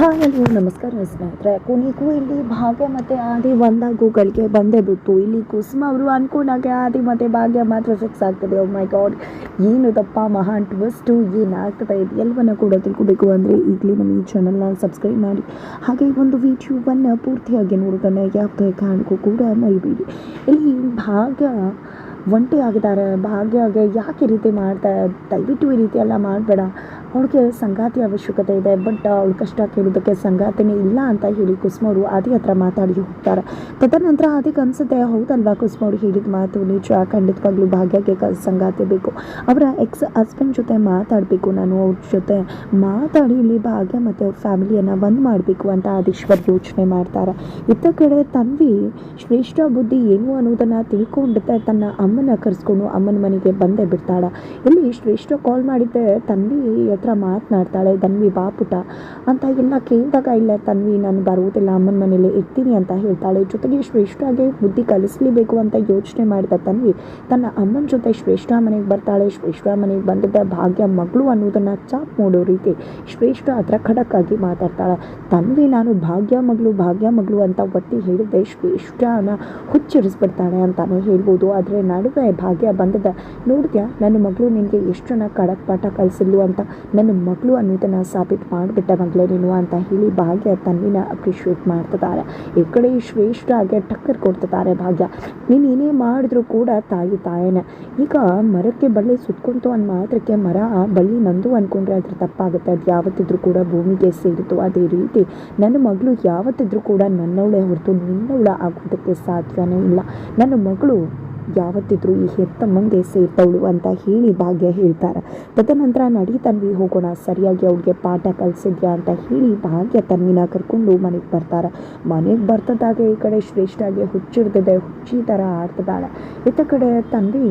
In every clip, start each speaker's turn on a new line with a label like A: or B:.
A: Hi hello, ನಮಸ್ಕಾರ ಸ್ನೇಹಿತರೆ. ಕೊನೆಗೂ ಇಲ್ಲಿ ಭಾಗ್ಯ ಮತ್ತು ಆದಿ ಒಂದಾಗು ಗಳಿಗೆ ಬಂದೇ ಬಿಟ್ಟು ಇಲ್ಲಿ ಕುಸುಮ ಅವರು ಅನ್ಕೊಂಡಾಗೆ ಆದಿ ಮತ್ತು ಭಾಗ್ಯ ಮಾತ್ರ ಫಿಕ್ಸ್ ಆಗ್ತದೆ. ಮೈ ಗಾಡ್ ಏನು ತಪ್ಪ ಮಹಾನ್ ಟ್ವಿಸ್ಟು ಏನಾಗ್ತದೆ ಇದು ಎಲ್ಲವನ್ನು ಕೂಡ ತಿಳ್ಕೊಬೇಕು ಅಂದರೆ ಈಗಲೇ ನಮ್ಮ ಈ ಚಾನಲ್ನ ಸಬ್ಸ್ಕ್ರೈಬ್ ಮಾಡಿ. ಹಾಗೆ ಒಂದು ವಿಡಿಯೋವನ್ನು ಪೂರ್ತಿಯಾಗಿ ನೋಡೋದನ್ನು ಯಾವುದೇ ಕಾರಣಕ್ಕೂ ಕೂಡ ಮರಿಬೇಡಿ. ಇಲ್ಲಿ ಭಾಗ್ಯ ಒಂಟಿ ಆಗಿದ್ದಾರೆ. ಭಾಗ್ಯಗೆ ಯಾಕೆ ರೀತಿ ಮಾಡ್ತಾ, ದಯವಿಟ್ಟು ಈ ರೀತಿ ಎಲ್ಲ ಮಾಡಬೇಡ. ಅವಳಿಗೆ ಸಂಗಾತಿ ಅವಶ್ಯಕತೆ ಇದೆ ಬಟ್ ಅವಳು ಕಷ್ಟ ಕೇಳೋದಕ್ಕೆ ಸಂಗಾತಿನೇ ಇಲ್ಲ ಅಂತ ಹೇಳಿ ಕುಸುಮ ಅವರು ಆದಿ ಹತ್ರ ಮಾತಾಡಿ ಹೋಗ್ತಾರೆ. ತದನಂತರ ಆದಿಗೆ ಅನ್ಸುತ್ತೆ, ಹೌದಲ್ವಾ ಕುಸುಮ ಅವ್ರು ಹೇಳಿದ ಮಾತು ನಿಜ, ಖಂಡಿತವಾಗ್ಲೂ ಭಾಗ್ಯಕ್ಕೆ ಸಂಗಾತಿ ಬೇಕು. ಅವರ ಎಕ್ಸ್ ಹಸ್ಬೆಂಡ್ ಜೊತೆ ಮಾತಾಡಬೇಕು, ನಾನು ಅವ್ರ ಜೊತೆ ಮಾತಾಡಿ ಇಲ್ಲಿ ಭಾಗ್ಯ ಮತ್ತು ಅವ್ರ ಫ್ಯಾಮಿಲಿಯನ್ನು ಒಂದು ಮಾಡಬೇಕು ಅಂತ ಆದೀಶ್ವರ್ ಯೋಚನೆ ಮಾಡ್ತಾರೆ. ಇತ್ತ ಕಡೆ ತನ್ವಿ, ಶ್ರೇಷ್ಠ ಬುದ್ಧಿ ಏನು ಅನ್ನೋದನ್ನು ತಿಳ್ಕೊಂಡಿದ್ದೆ, ತನ್ನ ಅಮ್ಮನ ಕರೆಸ್ಕೊಂಡು ಅಮ್ಮನ ಮನೆಗೆ ಬಂದೇ ಬಿಡ್ತಾಳೆ. ಇಲ್ಲಿ ಶ್ರೇಷ್ಠ ಕಾಲ್ ಮಾಡಿದ್ದೆ, ತನ್ವಿ ಹತ್ರ ಮಾತನಾಡ್ತಾಳೆ, ತನ್ವಿ ಬಾಪುಟ ಅಂತ ಎಲ್ಲ ಕೇಳಿದಾಗ ಇಲ್ಲ, ತನ್ವಿ, ನಾನು ಬರುವುದಿಲ್ಲ, ಅಮ್ಮನ ಮನೇಲಿ ಇರ್ತೀನಿ ಅಂತ ಹೇಳ್ತಾಳೆ. ಜೊತೆಗೆ ಶ್ರೇಷ್ಠಗೆ ಬುದ್ಧಿ ಕಲಿಸ್ಲೇಬೇಕು ಅಂತ ಯೋಚನೆ ಮಾಡಿದ ತನ್ವಿ ತನ್ನ ಅಮ್ಮನ ಜೊತೆ ಶ್ರೇಷ್ಠ ಮನೆಗೆ ಬರ್ತಾಳೆ. ಶ್ರೇಷ್ಠ ಮನೆಗೆ ಬಂದಿದ್ದ ಭಾಗ್ಯ ಮಗಳು ಅನ್ನೋದನ್ನು ಚಾಪ್ ಮಾಡೋ ರೀತಿ ಶ್ರೇಷ್ಠ ಹತ್ರ ಖಡಕ್ ಆಗಿ ಮಾತಾಡ್ತಾಳೆ. ತನ್ವಿ, ನಾನು ಭಾಗ್ಯ ಮಗಳು ಭಾಗ್ಯ ಮಗಳು ಅಂತ ಒತ್ತಿ ಹೇಳಿದ್ದೆ ಶ್ರೇಷ್ಠನ ಹುಚ್ಚರಿಸ್ಬಿಡ್ತಾಳೆ ಅಂತಾನೆ ಹೇಳ್ಬೋದು. ಆದರೆ ನಡುವೆ ಭಾಗ್ಯ ಬಂದದ ನೋಡಿದ್ಯಾ ನನ್ನ ಮಗಳು ನಿನಗೆ ಎಷ್ಟು ಜನ ಖಡಕ್ ಪಾಠ ಕಲಿಸಿದ್ಲು ಅಂತ ನನ್ನ ಮಗಳು ಅನ್ನೋದನ್ನು ಸಾಬೀತು ಮಾಡಿಬಿಟ್ಟ ಮಗಳೇ ನೀನು ಅಂತ ಹೇಳಿ ಭಾಗ್ಯ ತನ್ವಿನ ಅಪ್ರಿಷಿಯೇಟ್ ಮಾಡ್ತಿದ್ದಾರೆ. ಈ ಕಡೆ ಶ್ರೇಷ್ಠ ಹಾಗೆ ಟಕ್ಕರ್ ಕೊಡ್ತಿದ್ದಾರೆ ಭಾಗ್ಯ. ನೀನು ಏನೇ ಮಾಡಿದ್ರು ಕೂಡ ತಾಯಿ ತಾಯೇನ. ಈಗ ಮರಕ್ಕೆ ಬಳ್ಳಿ ಸುತ್ಕೊಂತು ಅನ್ನ ಮಾತ್ರಕ್ಕೆ ಮರ ಬಳ್ಳಿ ನಂದು ಅಂದ್ಕೊಂಡ್ರೆ ಅದ್ರ ತಪ್ಪಾಗುತ್ತೆ. ಅದು ಯಾವತ್ತಿದ್ರೂ ಕೂಡ ಭೂಮಿಗೆ ಸೇರಿತು ಅದೇ ರೀತಿ ನನ್ನ ಮಗಳು ಯಾವತ್ತಿದ್ರೂ ಕೂಡ ನನ್ನವಳೆ ಹೊರತು ನಿನ್ನವಳ ಆಗೋದಕ್ಕೆ ಸಾಧ್ಯನೇ ಇಲ್ಲ. ನನ್ನ ಮಗಳು ಯಾವತ್ತಿದ್ರೂ ಈ ಹೆತ್ತಮ್ಮಂಗೆ ಸೇರ್ತವಳು ಅಂತ ಹೇಳಿ ಭಾಗ್ಯ ಹೇಳ್ತಾರೆ. ತದನಂತರ ನಡಿ ತನ್ವಿ ಹೋಗೋಣ, ಸರಿಯಾಗಿ ಅವಳಿಗೆ ಪಾಠ ಕಲಿಸಿದ್ಯಾ ಅಂತ ಹೇಳಿ ಭಾಗ್ಯ ತನ್ವಿನ ಕರ್ಕೊಂಡು ಮನೆಗೆ ಬರ್ತಾರೆ. ಮನೆಗೆ ಬರ್ತದಾಗೆ ಈ ಕಡೆ ಶ್ರೇಷ್ಠಾಗೆ ಹುಚ್ಚಿಡ್ದಿದೆ ಹುಚ್ಚಿ ಥರ ಆಡ್ತಿದ್ದಾಳೆ ಇತ್ತ ಕಡೆ ತನ್ವಿ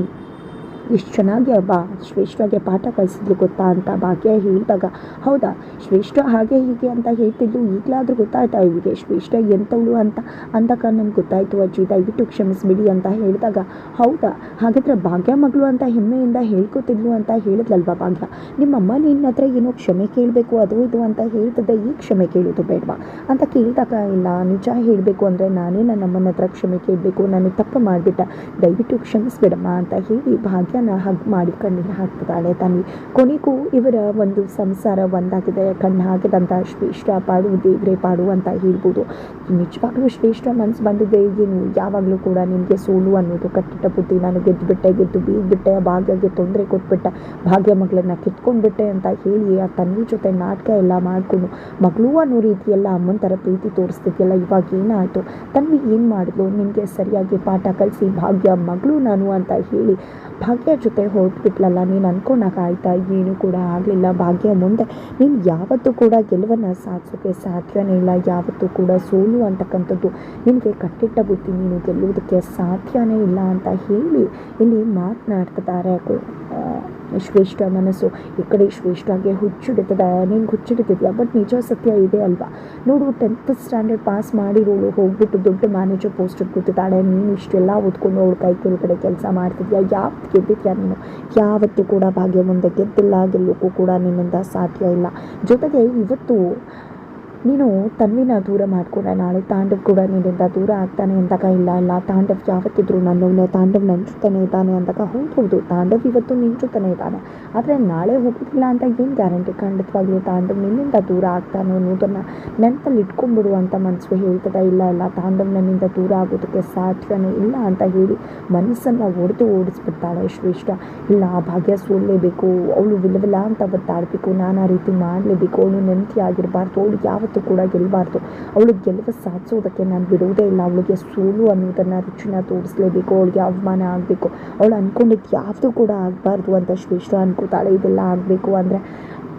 A: ಎಷ್ಟು ಚೆನ್ನಾಗಿ ಬಾ, ಶ್ರೇಷ್ಠಗೆ ಪಾಠ ಕಲಿಸಿದ್ಲು ಗೊತ್ತಾ ಅಂತ ಭಾಗ್ಯ ಹೇಳಿದಾಗ, ಹೌದಾ, ಶ್ರೇಷ್ಠ ಹಾಗೆ ಹೀಗೆ ಅಂತ ಹೇಳ್ತಿದ್ಲು, ಈಗಲಾದರೂ ಗೊತ್ತಾಯ್ತಾ ಇವಳಿಗೆ, ಶ್ರೇಷ್ಠ ಎಂಥವಳು ಅಂತ? ಅಂದಾಗ ನನಗೆ ಗೊತ್ತಾಯಿತು ಅಜ್ಜಿ, ದಯವಿಟ್ಟು ಕ್ಷಮಿಸ್ಬಿಡಿ ಅಂತ ಹೇಳಿದಾಗ, ಹೌದಾ, ಹಾಗಾದ್ರೆ ಭಾಗ್ಯ ಮಗಳು ಅಂತ ಹೆಮ್ಮೆಯಿಂದ ಹೇಳ್ಕೊತಿದ್ಲು ಅಂತ ಹೇಳಿದ್ಲಲ್ವಾ ಭಾಗ್ಯ? ನಿಮ್ಮಮ್ಮ ನಿನ್ನ ಹತ್ರ ಏನೋ ಕ್ಷಮೆ ಕೇಳಬೇಕು, ಅದು ಇದು ಅಂತ ಹೇಳ್ತಿದ್ದೆ ಈ ಕ್ಷಮೆ ಕೇಳೋದು ಬೇಡವಾ? ಅಂತ ಕೇಳಿದಾಗ, ಇಲ್ಲ, ನಿಜ ಹೇಳಬೇಕು ಅಂದರೆ ನಾನೇ ನನ್ನ ಅಮ್ಮನ ಹತ್ರ ಕ್ಷಮೆ ಕೇಳಬೇಕು, ನಾನು ತಪ್ಪು ಮಾಡಿಬಿಟ್ಟ, ದಯವಿಟ್ಟು ಕ್ಷಮಿಸ್ಬಿಡಮ್ಮ ಅಂತ ಹೇಳಿ ಭಾಗ್ಯನ ಹಗ್ ಮಾಡಿ ಕಣ್ಣಿಗೆ ಹಾಕ್ತಾಳೆ ತನ್ವಿ ಕೊನೆಗೂ ಇವರ ಒಂದು ಸಂಸಾರ ಒಂದಾಗಿದೆ. ಕಣ್ಣು ಹಾಕಿದಂಥ ಶ್ರೇಷ್ಠ ಪಾಡು ದೇವ್ರೆ ಪಾಡು ಅಂತ ಹೇಳ್ಬೋದು. ನಿಜವಾಗ್ಲೂ ಶ್ರೇಷ್ಠ ಮನಸ್ಸು ಬಂದಿದೆ. ಏನು, ಯಾವಾಗಲೂ ಕೂಡ ನಿಮಗೆ ಸೋಲು ಅನ್ನೋದು ಕಟ್ಟಿಟ್ಟ ಬುದ್ಧಿ ನಾನು ಗೆದ್ದುಬಿಟ್ಟೆ ಗೆದ್ದು ಬೀಗ್ಬಿಟ್ಟೆ ಭಾಗ್ಯಗೆ ತೊಂದರೆ ಕೊಟ್ಬಿಟ್ಟೆ, ಭಾಗ್ಯ ಮಗಳನ್ನ ಕಿತ್ಕೊಂಡ್ಬಿಟ್ಟೆ ಅಂತ ಹೇಳಿ ಆ ತನ್ನ ಜೊತೆ ನಾಟಕ ಎಲ್ಲ ಮಾಡಿಕೊಂಡು ಮಗಳು ಅನ್ನೋ ರೀತಿಯೆಲ್ಲ ಅಮ್ಮನ ಥರ ಪ್ರೀತಿ ತೋರಿಸ್ತಿದ್ಯಲ್ಲ, ಇವಾಗ ಏನಾಯಿತು? ತನ್ವಿ ಏನು ಮಾಡಿದ್ಲು? ನಿಮಗೆ ಸರಿಯಾಗಿ ಪಾಠ ಕಲಿಸಿ ಭಾಗ್ಯ ಮಗಳು ನಾನು ಅಂತ ಹೇಳಿ ಭಾಗ್ಯ ಜೊತೆ ಹೋಗ್ಬಿಟ್ಲಲ್ಲ, ನೀನು ಅನ್ಕೊಂಡಾಗ ಆಯ್ತಾ? ಏನು ಕೂಡ ಆಗಲಿಲ್ಲ. ಭಾಗ್ಯ ಮುಂದೆ ನೀನು ಯಾವತ್ತೂ ಕೂಡ ಗೆಲುವನ್ನು ಸಾಧಿಸೋಕ್ಕೆ ಸಾಧ್ಯವೇ ಇಲ್ಲ. ಯಾವತ್ತೂ ಕೂಡ ಸೋಲು ಅಂತಕ್ಕಂಥದ್ದು ನಿನಗೆ ಕಟ್ಟಿಟ್ಟ ಬುದ್ಧಿ ನೀನು ಗೆಲ್ಲುವುದಕ್ಕೆ ಸಾಧ್ಯವೇ ಇಲ್ಲ ಅಂತ ಹೇಳಿ ಇಲ್ಲಿ ಮಾತನಾಡ್ತಿದ್ದಾರೆ ಶ್ರೇಷ್ಠ ಮನಸ್ಸು. ಈ ಕಡೆ ಶ್ರೇಷ್ಠಗೆ ಹುಚ್ಚಿಡುತ್ತದ ನೀನು ಹುಚ್ಚಿಡುತ್ತಿದ್ಯಾ ಬಟ್ ನಿಜ ಸತ್ಯ ಇದೆ ಅಲ್ವಾ? ನೋಡು ಟೆಂತ್ ಸ್ಟ್ಯಾಂಡರ್ಡ್ ಪಾಸ್ ಮಾಡಿರೋಳು ಹೋಗ್ಬಿಟ್ಟು ದೊಡ್ಡ ಮ್ಯಾನೇಜರ್ ಪೋಸ್ಟಿಗೆ ಕೂತಿದ್ದಾಳೆ ನೀನು ಇಷ್ಟೆಲ್ಲ ಓದ್ಕೊಂಡು ಅವಳು ಕೈ ಕೆಳಗಡೆ ಕೆಲಸ ಮಾಡ್ತಿದ್ಯಾ? ಯಾವತ್ತು ಗೆದ್ದಿದ್ಯಾ ನೀನು. ಯಾವತ್ತೂ ಕೂಡ ಭಾಗ್ಯ ಮುಂದೆ ಗೆದ್ದಿಲ್ಲ ಗೆಲ್ಲೋಕ್ಕೂ ಕೂಡ ನಿನ್ನಿಂದ ಸಾಧ್ಯ ಇಲ್ಲ. ಜೊತೆಗೆ ಇವತ್ತು ನೀನು ತನ್ವಿನ ದೂರ ಮಾಡಿಕೊಡ ನಾಳೆ ತಾಂಡವ್ ಕೂಡ ನಿನ್ನಿಂದ ದೂರ ಆಗ್ತಾನೆ ಅಂತಕ ಇಲ್ಲ ಇಲ್ಲ, ತಾಂಡವ್ ಯಾವತ್ತಿದ್ರು ನನ್ನ ತಾಂಡವ್ ನನ್ನ ಇದ್ದಾನೆ ಅಂತಕ ಹೌದು ಹೌದು, ತಾಂಡವ್ ಇವತ್ತು ನಿನ್ನ ಇದ್ದಾನೆ. ಆದರೆ ನಾಳೆ ಹೋಗೋದಿಲ್ಲ ಅಂತ ಏನು ಗ್ಯಾರಂಟಿ ಖಂಡಿತವಾಗ್ಲೂ ತಾಂಡವ್ ನಿನ್ನಿಂದ ದೂರ ಆಗ್ತಾನೆ ಅನ್ನೋದನ್ನು ನೆನಪಲ್ಲಿ ಇಟ್ಕೊಂಡ್ಬಿಡು ಅಂತ ಮನಸ್ಸು ಹೇಳ್ತದ. ಇಲ್ಲ ಇಲ್ಲ, ತಾಂಡವ್ ನನ್ನಿಂದ ದೂರ ಆಗೋದಕ್ಕೆ ಸಾಧ್ಯನೇ ಇಲ್ಲ ಅಂತ ಹೇಳಿ ಮನಸ್ಸನ್ನು ಒಡೆದು ಓಡಿಸ್ಬಿಡ್ತಾಳೆ ಶ್ರೇಷ್ಠ. ಇಲ್ಲ, ಆ ಭಾಗ್ಯ ಸೋಲಲೇಬೇಕು, ಅವಳು ವಿಲವಿಲ್ಲ ಅಂತ ಒತ್ತಾಡಬೇಕು ನಾನು ಆ ರೀತಿ ಮಾಡಲೇಬೇಕು, ಅವಳು ನೆಮ್ಮದಿ ಆಗಿರಬಾರ್ದು ಅವಳು ಯಾವತ್ತೂ ಕೂಡ ಗೆಲ್ಲಬಾರ್ದು. ಅವಳು ಗೆಲುವು ಸಾಧಿಸೋದಕ್ಕೆ ನಾನು ಬಿಡುವುದೇ ಇಲ್ಲ. ಅವಳಿಗೆ ಸೋಲು ಅನ್ನೋದನ್ನು ರುಚಿನ ತೋರಿಸಲೇಬೇಕು. ಅವಳಿಗೆ ಅವಮಾನ ಆಗಬೇಕು. ಅವಳು ಅಂದ್ಕೊಂಡಿದ್ದು ಯಾವುದು ಕೂಡ ಆಗಬಾರ್ದು ಅಂತ ಶ್ರೇಷ್ಠ ಅನ್ಕೋತಾಳೆ. ಇದೆಲ್ಲ ಆಗಬೇಕು ಅಂದರೆ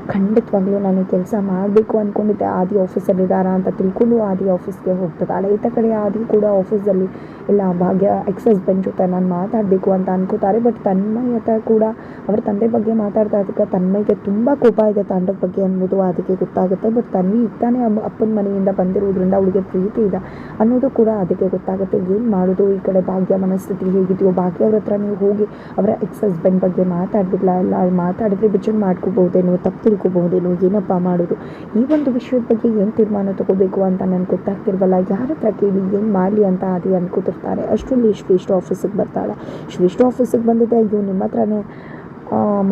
A: ಖಂಡಿತವಾಗ್ಲೂ ನಾನು ಕೆಲಸ ಮಾಡಬೇಕು ಅಂದ್ಕೊಂಡಿದ್ದೆ ಆದಿ ಆಫೀಸಲ್ಲಿ ಇದ್ದಾರಾ ಅಂತ ತಿಳ್ಕೊಂಡು ಆದಿ ಆಫೀಸ್ಗೆ ಹೋಗ್ತಾಳೆ ಈತ ಕಡೆ ಆದಿ ಕೂಡ ಆಫೀಸಲ್ಲಿ ಇಲ್ಲ, ಭಾಗ್ಯ ಎಕ್ಸ್ ಹಸ್ಬೆಂಡ್ ಜೊತೆ ನಾನು ಮಾತಾಡಬೇಕು ಅಂತ ಅನ್ಕೋತಾರೆ ಬಟ್ ತನ್ಮಯತ ಕೂಡ ಅವ್ರ ತಂದೆ ಬಗ್ಗೆ ಮಾತಾಡ್ತಾ ಇದ್ದಕ್ಕೆ ತನ್ಮಯ್ಗೆ ತುಂಬ ಕೋಪ ಇದೆ ತಾಂಡವ್ ಬಗ್ಗೆ ಅನ್ನೋದು ಅದಕ್ಕೆ ಗೊತ್ತಾಗುತ್ತೆ ಬಟ್ ತನ್ವಿ ಇದ್ದಾನೆ ತಾನೇ ಅಮ್ಮ, ಅಪ್ಪನ ಮನೆಯಿಂದ ಬಂದಿರೋದ್ರಿಂದ ಅವಳಿಗೆ ಪ್ರೀತಿ ಇದೆ ಅನ್ನೋದು ಕೂಡ ಅದಕ್ಕೆ ಗೊತ್ತಾಗುತ್ತೆ, ಏನು ಮಾಡೋದು ಈ ಕಡೆ ಭಾಗ್ಯ ಮನಸ್ಥಿತಿ ಹೇಗಿದೆಯೋ, ಭಾಗ್ಯ ಅವ್ರ ಹತ್ರ ನೀವು ಹೋಗಿ ಅವರ ಎಕ್ಸ್ ಹಸ್ಬೆಂಡ್ ಬಗ್ಗೆ ಮಾತಾಡ್ಬಿಡ್ಲ, ಇಲ್ಲ ಮಾತಾಡಿದ್ರೆ ಬಿಚ್ಚನ್ ಮಾಡ್ಕೋಬಹುದೇನೋ, ತಪ್ಪು ತಿಳ್ಕೊಬಹುದೇನೋ, ಏನಪ್ಪ ಮಾಡೋದು, ಈ ಒಂದು ವಿಷಯದ ಬಗ್ಗೆ ಏನು ತೀರ್ಮಾನ ತಗೋಬೇಕು ಅಂತ ನನಗೆ ಗೊತ್ತಾಗ್ತಿಲ್ವಲ್ಲ ಯಾರ ಹತ್ರ ಕೇಳಿ ಏನು ಮಾಡಲಿ ಅಂತ ಆದಿ ಅನ್ಕೋತಿರ್ತಾರೆ ಅಷ್ಟರಲ್ಲಿ ಶ್ರೇಷ್ಠ ಆಫೀಸಿಗೆ ಬರ್ತಾಳೆ ಶ್ರೇಷ್ಠ ಆಫೀಸಿಗೆ ಬಂದಿದ್ದೆ ಅಯ್ಯೋ ನಿಮ್ಮ ಹತ್ರನೇ ಆ,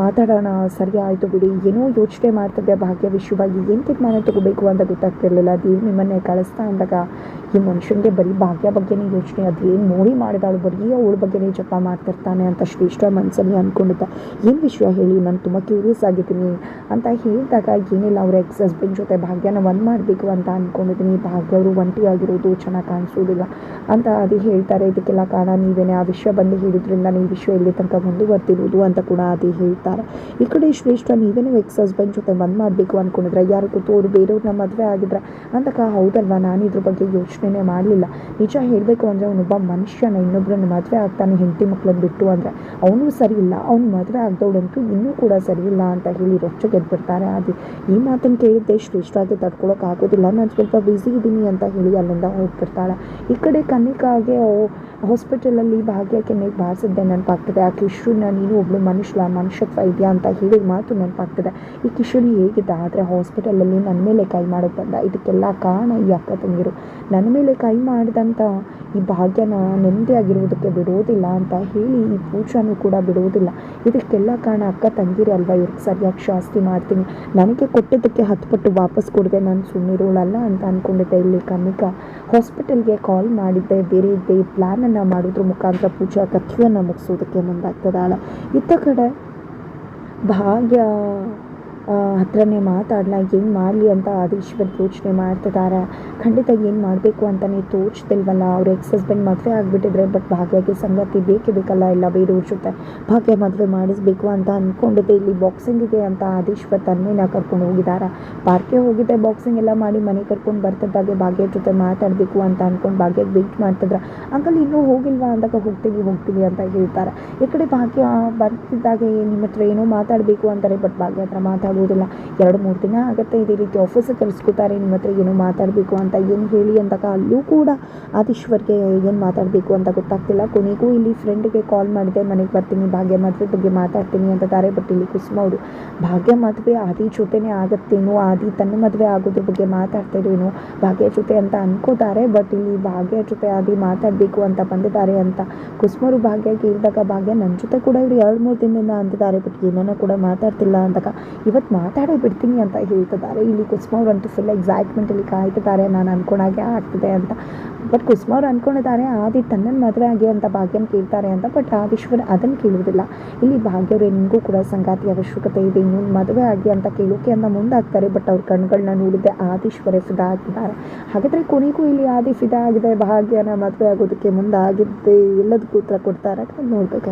A: ಮಾತಾಡೋಣ, ಸರಿ ಆಯಿತು ಬಿಡಿ. ಏನೋ ಯೋಚನೆ ಮಾಡ್ತಿದ್ದೆ ಭಾಗ್ಯ ವಿಷಯವಾಗಿ ಏನು ತೀರ್ಮಾನ ತಗೋಬೇಕು ಅಂತ ಗೊತ್ತಾಗ್ತಿರಲಿಲ್ಲ. ದೇವ್ ನಿಮ್ಮನ್ನೇ ಕಳಿಸ್ತಾ ಅಂದಾಗ ಈ ಮನುಷ್ಯನಿಗೆ ಬರೀ ಭಾಗ್ಯ ಬಗ್ಗೆನೇ ಯೋಚನೆ, ಅದೇನು ನೋಡಿ ಮಾಡಿದಾಳು, ಬರೀ ಅವಳ ಬಗ್ಗೆನೇ ಜಪ ಮಾಡ್ತಿರ್ತಾನೆ ಅಂತ ಶ್ರೇಷ್ಠ ಮನಸ್ಸಲ್ಲಿ ಅಂದ್ಕೊಂಡಿದ್ದ ಏನು ವಿಷಯ ಹೇಳಿ, ನಾನು ತುಂಬ ಕ್ಯೂರಿಯಸ್ ಆಗಿದ್ದೀನಿ ಅಂತ ಹೇಳಿದಾಗ, ಏನಿಲ್ಲ, ಅವ್ರ ಎಕ್ಸ್ ಹಸ್ಬೆಂಡ್ ಜೊತೆ ಭಾಗ್ಯನ ಒಂದು ಮಾಡಬೇಕು ಅಂತ ಅಂದ್ಕೊಂಡಿದ್ದೀನಿ ಭಾಗ್ಯ ಅವರು ಒಂಟಿ ಆಗಿರೋದು ಚೆನ್ನಾಗಿ ಕಾಣಿಸೋದಿಲ್ಲ ಅಂತ ಅದು ಹೇಳ್ತಾರೆ. ಇದಕ್ಕೆಲ್ಲ ಕಾರಣ ನೀವೇನೆ. ಆ ವಿಷಯ ಬಂದು ಹೇಳಿದ್ರಿಂದ ನೀವು ವಿಷಯ ಇಲ್ಲಿ ತನಕ ಮುಂದುವರ್ತಿರೋದು ಅಂತ ಕೂಡ ಅದೇ ಹೇಳ್ತಾರೆ. ಈ ಕಡೆ ಶ್ರೇಷ್ಠ, ನೀವೇನು ಎಕ್ಸ್ ಹಸ್ಬೆಂಡ್ ಜೊತೆ ಒಂದು ಮಾಡಬೇಕು ಅಂದ್ಕೊಂಡಿದ್ರೆ ಯಾರು ಗೊತ್ತು ಅವರು ಬೇರೆಯವ್ರನ್ನ ಮದುವೆ ಆಗಿದ್ರೆ ಅಂತಕ ಹೌದಲ್ವಾ? ನಾನು ಇದ್ರ ಬಗ್ಗೆ ಯೋಚನೆನೇ ಮಾಡಲಿಲ್ಲ. ನಿಜ ಹೇಳಬೇಕು ಅಂದರೆ ಅವನೊಬ್ಬ ಮನುಷ್ಯನ ಇನ್ನೊಬ್ಬರನ್ನ ಮದುವೆ ಆಗ್ತಾನೆ ಹೆಂಡತಿ ಮಕ್ಕಳನ್ನ ಬಿಟ್ಟು ಅಂದರೆ, ಅವನು ಸರಿ ಇಲ್ಲ. ಅವ್ನು ಮದುವೆ ಆಗ್ದವಳಂತೂ ಇನ್ನೂ ಕೂಡ ಸರಿ ಇಲ್ಲ ಅಂತ ಹೇಳಿ ರೊಚ್ಚಗೆದ್ಬಿಡ್ತಾರೆ ಆದಿ. ಈ ಮಾತನ್ನು ಕೇಳಿದ್ದೆ ಶ್ರೇಷ್ಠಾಗಿ ತಡ್ಕೊಳಕ್ಕೆ ಆಗೋದಿಲ್ಲ. ನಾನು ಸ್ವಲ್ಪ ಬ್ಯುಸಿ ಇದ್ದೀನಿ ಅಂತ ಹೇಳಿ ಅಲ್ಲಿಂದ ಹೋಗ್ಬಿಡ್ತಾಳೆ. ಈ ಕಡೆ ಕನ್ನಿಕಾಗೆ ಹಾಸ್ಪಿಟಲಲ್ಲಿ ಭಾಗ್ಯಕ್ಕೆ ನೆಗೆ ಬಾರಿಸಿದ್ದೆ ನೆನಪಾಗ್ತದೆ. ಆ ಕಿಶೋರ್ನ ನೀನು ಒಬ್ಳು ಮನುಷ್ಯ, ಮನುಷ್ಯತ್ವ ಇದೆಯಾ ಅಂತ ಹೇಳಿದ ಮಾತು ನೆನಪಾಗ್ತದೆ. ಈ ಕಿಶೋರ್ ಹೇಗಿದ್ದ ಆದರೆ ಹಾಸ್ಪಿಟಲಲ್ಲಿ ನನ್ನ ಮೇಲೆ ಕೈ ಮಾಡೋದು ಬಂದ. ಇದಕ್ಕೆಲ್ಲ ಕಾರಣ ಈ ಅಕ್ಕ ತಂಗಿರು ನನ್ನ ಮೇಲೆ ಕೈ ಮಾಡಿದಂಥ ಈ ಭಾಗ್ಯನ ನೆಮ್ಮದಿಯಾಗಿರುವುದಕ್ಕೆ ಬಿಡೋದಿಲ್ಲ ಅಂತ ಹೇಳಿ ಈ ಪೂಜಾನು ಕೂಡ ಬಿಡೋದಿಲ್ಲ. ಇದಕ್ಕೆಲ್ಲ ಕಾರಣ ಅಕ್ಕ ತಂಗಿರು ಅಲ್ವಾ? ಇವ್ರಿಗೆ ಸರಿಯಾಗಿ ಶಾಸ್ತಿ ಮಾಡ್ತೀನಿ. ನನಗೆ ಕೊಟ್ಟಿದ್ದಕ್ಕೆ ಹತ್ತು ಪಟ್ಟು ವಾಪಸ್ ಕೊಡದೆ ನಾನು ಸುಮ್ಮನಿರೋಳಲ್ಲ ಅಂತ ಅಂದ್ಕೊಂಡಿದ್ದೆ ಇಲ್ಲಿ ಕನಿಕ. ಹಾಸ್ಪಿಟಲ್ಗೆ ಕಾಲ್ ಮಾಡಿದ್ದೆ. ಬೇರೆ ಇದ್ದೆ ಪ್ಲ್ಯಾನನ್ನು ಮಾಡೋದ್ರ ಮುಖಾಂತರ ಪೂಜಾ ಕಥೆಯನ್ನು ಮುಗಿಸೋದಕ್ಕೆ ಮುಂದಾಗ್ತದಲ್ಲ ಇತ್ತ ಕಡೆ ಭಾಗ್ಯ ಹತ್ರನೇ ಮಾತಾಡಲ್ಲ ಏನು ಮಾಡಲಿ ಅಂತ ಆದೀಶ್ವರ್ ಯೋಚನೆ ಮಾಡ್ತಿದ್ದಾರೆ ಖಂಡಿತ ಏನು ಮಾಡಬೇಕು ಅಂತಲೇ ತೋಚ್ತಿಲ್ವಲ್ಲ, ಅವ್ರ ಎಕ್ಸ್ ಹಸ್ಬೆಂಡ್ ಮದುವೆ ಆಗಿಬಿಟ್ಟಿದ್ರೆ ಬಟ್ ಭಾಗ್ಯಕ್ಕೆ ಸಂಗತಿ ಬೇಕೇ ಬೇಕಲ್ಲ, ಎಲ್ಲ ಬೇರೆಯವ್ರ ಜೊತೆ. ಭಾಗ್ಯ ಮದುವೆ ಮಾಡಿಸ್ಬೇಕು ಅಂತ ಅಂದ್ಕೊಂಡಿದ್ದೆ ಇಲ್ಲಿ ಬಾಕ್ಸಿಂಗಿಗೆ ಅಂತ ಆದೀಶ್ವರ್ ತನ್ನೇನ ಕರ್ಕೊಂಡು ಹೋಗಿದ್ದಾರೆ ಪಾರ್ಕ್ಗೆ ಹೋಗಿದ್ದೆ ಬಾಕ್ಸಿಂಗ್ ಎಲ್ಲ ಮಾಡಿ ಮನೆ ಕರ್ಕೊಂಡು ಬರ್ತಿದ್ದಾಗೆ ಭಾಗ್ಯ ಜೊತೆ ಮಾತಾಡಬೇಕು ಅಂತ ಅಂದ್ಕೊಂಡು ಭಾಗ್ಯಕ್ಕೆ ವೆಯ್ಟ್ ಮಾಡ್ತಿದ್ರೆ. ಅಂಕಲ್, ಇನ್ನೂ ಹೋಗಿಲ್ವಾ? ಅಂದಾಗ ಹೋಗ್ತೀವಿ ಹೋಗ್ತೀವಿ ಅಂತ ಹೇಳ್ತಾರೆ. ಈ ಕಡೆ ಭಾಗ್ಯ ಬರ್ತಿದ್ದಾಗೆ, ನಿಮ್ಮ ಹತ್ರ ಏನೋ ಮಾತಾಡಬೇಕು ಅಂತಾರೆ ಬಟ್ ಭಾಗ್ಯ ಹತ್ರ ಮಾತಾಡೋದಿಲ್ಲ ಎರಡು ಮೂರು ದಿನ ಆಗುತ್ತೆ ಇದೇ ರೀತಿ ಆಫೀಸಿಗೆ ಕರೆಸ್ಕೊತಾರೆ ನಿಮ್ಮ ಹತ್ರ ಏನೋ ಮಾತಾಡಬೇಕು ಅಂತ ಏನು ಹೇಳಿ ಅಂದಾಗ ಅಲ್ಲೂ ಕೂಡ ಆದೀಶ್ವರ್ಗೆ ಏನು ಮಾತಾಡಬೇಕು ಅಂತ ಗೊತ್ತಾಗ್ತಿಲ್ಲ. ಕೊನೆಗೂ ಇಲ್ಲಿ ಫ್ರೆಂಡ್ಗೆ ಕಾಲ್ ಮಾಡಿದೆ, ಮನೆಗೆ ಬರ್ತೀನಿ, ಭಾಗ್ಯ ಮದುವೆ ಬಗ್ಗೆ ಮಾತಾಡ್ತೀನಿ ಅಂತಾರೆ ಬಟ್ ಇಲ್ಲಿ ಕುಸುಮ ಅವರು, ಭಾಗ್ಯ ಮದುವೆ ಆದಿ ಜೊತೆನೇ ಆಗತ್ತೇನೋ, ಆದಿ ತನ್ನ ಮದುವೆ ಆಗೋದ್ರ ಬಗ್ಗೆ ಮಾತಾಡ್ತಿರೇನೋ, ಭಾಗ್ಯ ಜೊತೆ ಅಂತ ಅನ್ಕೋತಾರೆ ಬಟ್ ಇಲ್ಲಿ ಭಾಗ್ಯ ಜೊತೆ ಆದಿ ಮಾತಾಡಬೇಕು ಅಂತ ಬಂದಿದ್ದಾರೆ ಅಂತ ಕುಸುಮರು ಭಾಗ್ಯ ಕೇಳಿದಾಗ, ಭಾಗ್ಯ ನನ್ನ ಜೊತೆ ಕೂಡ ಇವರು ಎರಡು ಮೂರು ದಿನದಿಂದ ಅಂತಿದ್ದಾರೆ ಬಟ್ ಏನನ್ನ ಕೂಡ ಮಾತಾಡ್ತಿಲ್ಲ ಅಂದಾಗ, ಇವತ್ತು ಮಾತಾಡೇ ಬಿಡ್ತೀನಿ ಅಂತ ಹೇಳ್ತಿದ್ದಾರೆ. ಇಲ್ಲಿ ಕುಸುಮವ್ರು ಅಂತೂ ಫುಲ್ ಎಕ್ಸೈಟ್ಮೆಂಟಲ್ಲಿ ಕಾಯ್ತಿದ್ದಾರೆ. ನಾನು ಅನ್ಕೊಂಡಾಗೆ ಆಗ್ತಿದೆ ಅಂತ. ಬಟ್ ಕುಸುಮ ಅವ್ರು ಅನ್ಕೊಂಡಿದ್ದಾರೆ, ಆದಿ ತನ್ನನ್ನು ಮದುವೆ ಆಗಿ ಅಂತ ಭಾಗ್ಯನ ಕೇಳ್ತಾರೆ ಅಂತ. ಬಟ್ ಆದೀಶ್ವರ್ ಅದನ್ನು ಕೇಳುವುದಿಲ್ಲ. ಇಲ್ಲಿ ಭಾಗ್ಯವ್ರು ನಿಮಗೂ ಕೂಡ ಸಂಗಾತಿ ಅವಶ್ಯಕತೆ ಇದೆ. ಇನ್ನೊಂದು ಮದುವೆ ಆಗಿ ಅಂತ ಕೇಳೋಕೆ ಅಂತ ಮುಂದಾಗ್ತಾರೆ. ಬಟ್ ಅವ್ರ ಕಣ್ಗಳನ್ನ ನೋಡಿದ್ದೆ ಆದೀಶ್ವರೇ ಫಿದಾ ಆಗಿದ್ದಾರೆ. ಹಾಗಾದರೆ ಕೊನೆಗೂ ಇಲ್ಲಿ ಆದಿ ಫಿದಾ ಆಗಿದೆ. ಭಾಗ್ಯನ ಮದುವೆ ಆಗೋದಕ್ಕೆ ಮುಂದಾಗಿದ್ದೆ ಎಲ್ಲದಕ್ಕೂ ಉತ್ತರ ಕೊಡ್ತಾರೆ ನೋಡ್ಬೇಕು.